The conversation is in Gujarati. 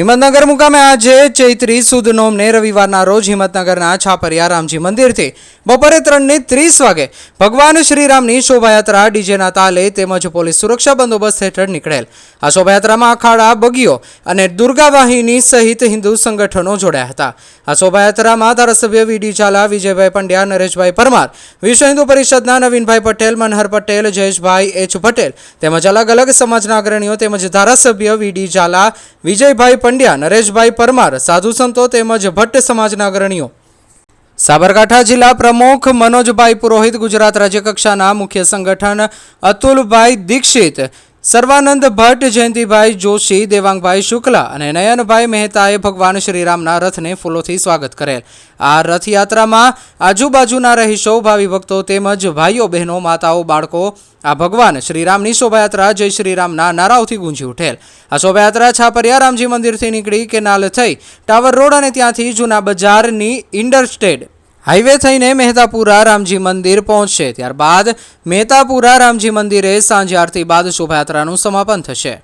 હિંમતનગર મુકામે આજે ચૈત્રી સુદ નોમને રવિવારના રોજ હિંમતનગરના છાપરિયા રામજી મંદિરથી બપોરે ત્રણને ત્રીસ વાગે ભગવાન શ્રીરામની શોભાયાત્રા ડીજેના તાલે તેમજ પોલીસ સુરક્ષા બંદોબસ્ત હેઠળ નીકળેલ. આ શોભાયાત્રામાં અખાડા બગીઓ અને દુર્ગાવાહિની સહિત હિન્દુ સંગઠનો જોડાયા હતા. આ શોભાયાત્રામાં ધારાસભ્ય વીડી ઝાલા, વિજયભાઈ પંડ્યા, નરેશભાઈ પરમાર, વિશ્વ હિન્દુ પરિષદના નવીનભાઈ પટેલ, મનહર પટેલ, જયેશભાઈ એચ પટેલ તેમજ અલગ અલગ સમાજના અગ્રણીઓ તેમજ ધારાસભ્ય વીડી ઝાલા, વિજયભાઈ પંડ્યા, નરેશભાઈ પરમાર, સાધુ સંતો તેમજ ભટ્ટ સમાજના અગ્રણીઓ. સાબરકાંઠા જિલ્લા પ્રમુખ મનોજભાઈ પુરોહિત ગુજરાત રાજ્ય કક્ષાના મુખ્ય સંગઠન અતુલભાઈ દીક્ષિત સર્વાનંદ ભટ્ટ, જયંતિભાઈ જોશી, દેવાંગભાઈ શુક્લા અને નયનભાઈ મહેતાએ ભગવાન શ્રીરામના રથને ફૂલોથી સ્વાગત કરેલ. આ રથયાત્રામાં આજુબાજુના રહીશો ભાવિ ભક્તો તેમજ ભાઈઓ, બહેનો, માતાઓ, બાળકો આ ભગવાન શ્રીરામની શોભાયાત્રા જય શ્રીરામના નારાઓથી ગુંજી ઉઠેલ. આ શોભાયાત્રા છાપરિયા રામજી મંદિરથી નીકળી કેનાલ થઈ ટાવર રોડ અને ત્યાંથી જૂના બજારની ઇન્ડરસ્ટેડ હાઈવે થઈને મહેતાપુરા રામજી મંદિર પહોંચશે. ત્યારબાદ મહેતાપુરા રામજી મંદિરે સાંજે આરતી બાદ શોભાયાત્રાનું સમાપન થશે.